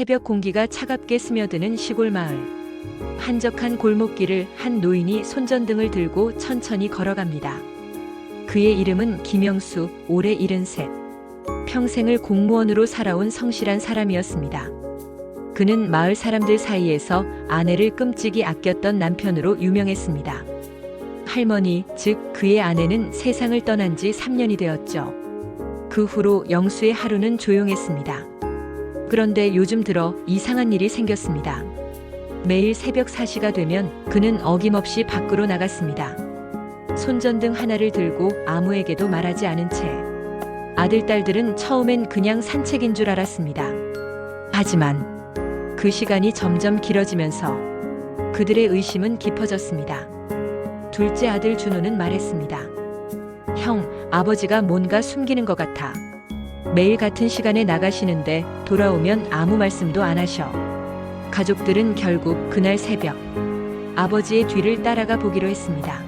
새벽 공기가 차갑게 스며드는 시골 마을. 한적한 골목길을 한 노인이 손전등을 들고 천천히 걸어갑니다. 그의 이름은 김영수, 올해 73. 평생을 공무원으로 살아온 성실한 사람이었습니다. 그는 마을 사람들 사이에서 아내를 끔찍이 아꼈던 남편으로 유명했습니다. 할머니, 즉 그의 아내는 세상을 떠난 지 3년이 되었죠. 그 후로 영수의 하루는 조용했습니다. 그런데 요즘 들어 이상한 일이 생겼습니다. 매일 새벽 4시가 되면 그는 어김없이 밖으로 나갔습니다. 손전등 하나를 들고 아무에게도 말하지 않은 채 아들, 딸들은 처음엔 그냥 산책인 줄 알았습니다. 하지만 그 시간이 점점 길어지면서 그들의 의심은 깊어졌습니다. 둘째 아들 준호는 말했습니다. 형, 아버지가 뭔가 숨기는 것 같아. 매일 같은 시간에 나가시는데 돌아오면 아무 말씀도 안 하셔. 가족들은 결국 그날 새벽 아버지의 뒤를 따라가 보기로 했습니다.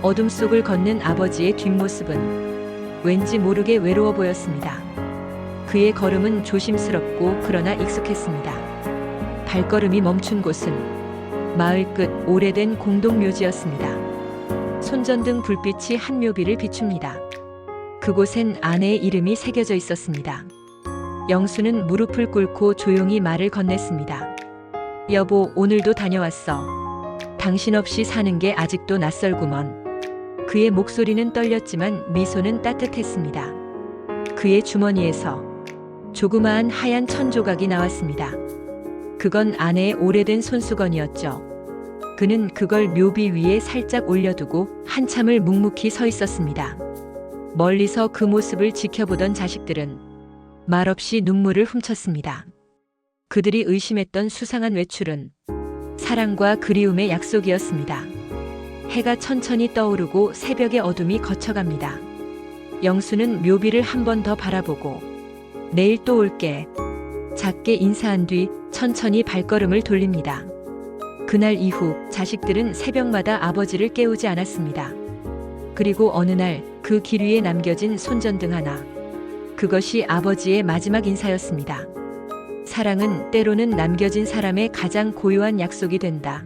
어둠 속을 걷는 아버지의 뒷모습은 왠지 모르게 외로워 보였습니다. 그의 걸음은 조심스럽고 그러나 익숙했습니다. 발걸음이 멈춘 곳은 마을 끝 오래된 공동묘지였습니다. 손전등 불빛이 한 묘비를 비춥니다. 그곳엔 아내의 이름이 새겨져 있었습니다. 영수는 무릎을 꿇고 조용히 말을 건넸습니다. 여보, 오늘도 다녀왔어. 당신 없이 사는 게 아직도 낯설구먼. 그의 목소리는 떨렸지만 미소는 따뜻했습니다. 그의 주머니에서 조그마한 하얀 천조각이 나왔습니다. 그건 아내의 오래된 손수건이었죠. 그는 그걸 묘비 위에 살짝 올려두고 한참을 묵묵히 서 있었습니다. 멀리서 그 모습을 지켜보던 자식들은 말없이 눈물을 훔쳤습니다. 그들이 의심했던 수상한 외출은 사랑과 그리움의 약속이었습니다. 해가 천천히 떠오르고 새벽의 어둠이 거쳐갑니다. 영수는 묘비를 한 번 더 바라보고 내일 또 올게. 작게 인사한 뒤 천천히 발걸음을 돌립니다. 그날 이후 자식들은 새벽마다 아버지를 깨우지 않았습니다. 그리고 어느 날 그 길 위에 남겨진 손전등 하나. 그것이 아버지의 마지막 인사였습니다. 사랑은 때로는 남겨진 사람의 가장 고요한 약속이 된다.